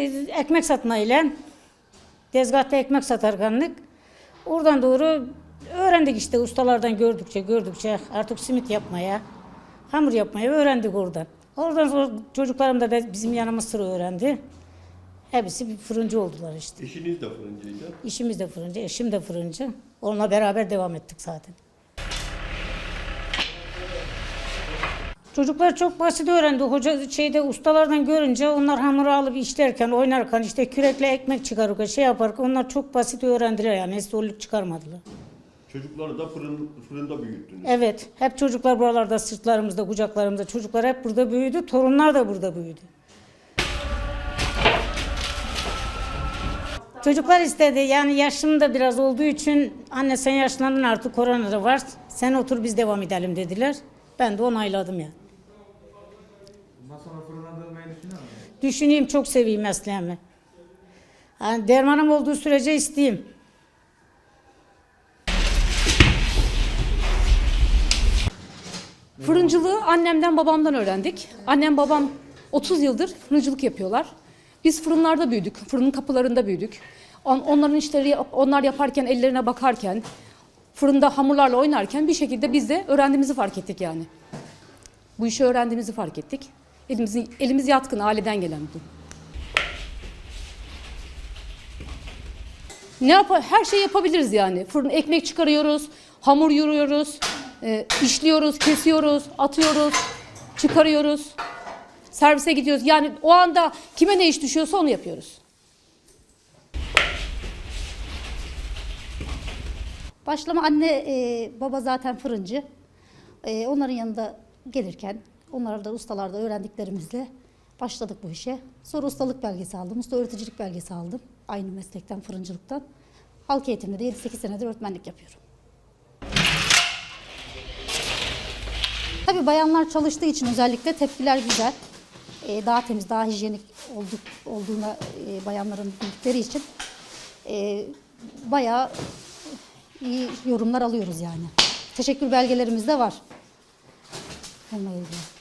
Biz ekmek satmayla tezgahta ekmek satarkanlık. Oradan doğru öğrendik işte ustalardan gördükçe gördükçe artık simit yapmaya, hamur yapmayı öğrendik oradan. Oradan sonra çocuklarım da bizim yanımız sıra öğrendi. Hepsi bir fırıncı oldular işte. Eşiniz de fırıncıydı. İşimiz de fırıncı, eşim de fırıncı. Onunla beraber devam ettik zaten. Çocuklar çok basit öğrendi. Hoca şeyde ustalardan görünce onlar hamuru alıp işlerken, oynarken işte kürekle ekmek çıkarırken, şey yaparken onlar çok basit öğrendiler yani. Zorluk çıkarmadılar. Çocukları da fırın, fırında büyüttünüz. Evet, hep çocuklar buralarda, sırtlarımızda, kucaklarımızda. Çocuklar hep burada büyüdü, torunlar da burada büyüdü. Çocuklar istedi, yani yaşım da biraz olduğu için anne sen yaşlandın artık korona da var, sen otur biz devam edelim dediler. Ben de onayladım yani. Düşüneyim, çok seveyim mesleğimi. Yani dermanım olduğu sürece isteyeyim. Fırıncılığı annemden babamdan öğrendik. Annem babam 30 yıldır fırıncılık yapıyorlar. Biz fırınlarda büyüdük, fırının kapılarında büyüdük. On- Onların işleri onlar yaparken ellerine bakarken, fırında hamurlarla oynarken bir şekilde biz de öğrendiğimizi fark ettik yani. Bu işi öğrendiğimizi fark ettik. Elimiz, elimiz yatkın, aileden gelen bu. Ne yap her şey yapabiliriz yani. Fırın ekmek çıkarıyoruz, hamur yoruyoruz, e, işliyoruz, kesiyoruz, atıyoruz, çıkarıyoruz. Servise gidiyoruz. Yani o anda kime ne iş düşüyorsa onu yapıyoruz. Başlama anne e, baba zaten fırıncı. E, onların yanında gelirken onlar da ustalarda öğrendiklerimizle başladık bu işe. Sonra ustalık belgesi aldım. Usta öğreticilik belgesi aldım. Aynı meslekten fırıncılıktan. Halk eğitimde de 7-8 senedir öğretmenlik yapıyorum. Tabii bayanlar çalıştığı için özellikle tepkiler güzel. E, daha temiz, daha hijyenik olduk, olduğuna e, bayanların bildikleri için e, bayağı iyi yorumlar alıyoruz yani. Teşekkür belgelerimiz de var. Onunla ilgili.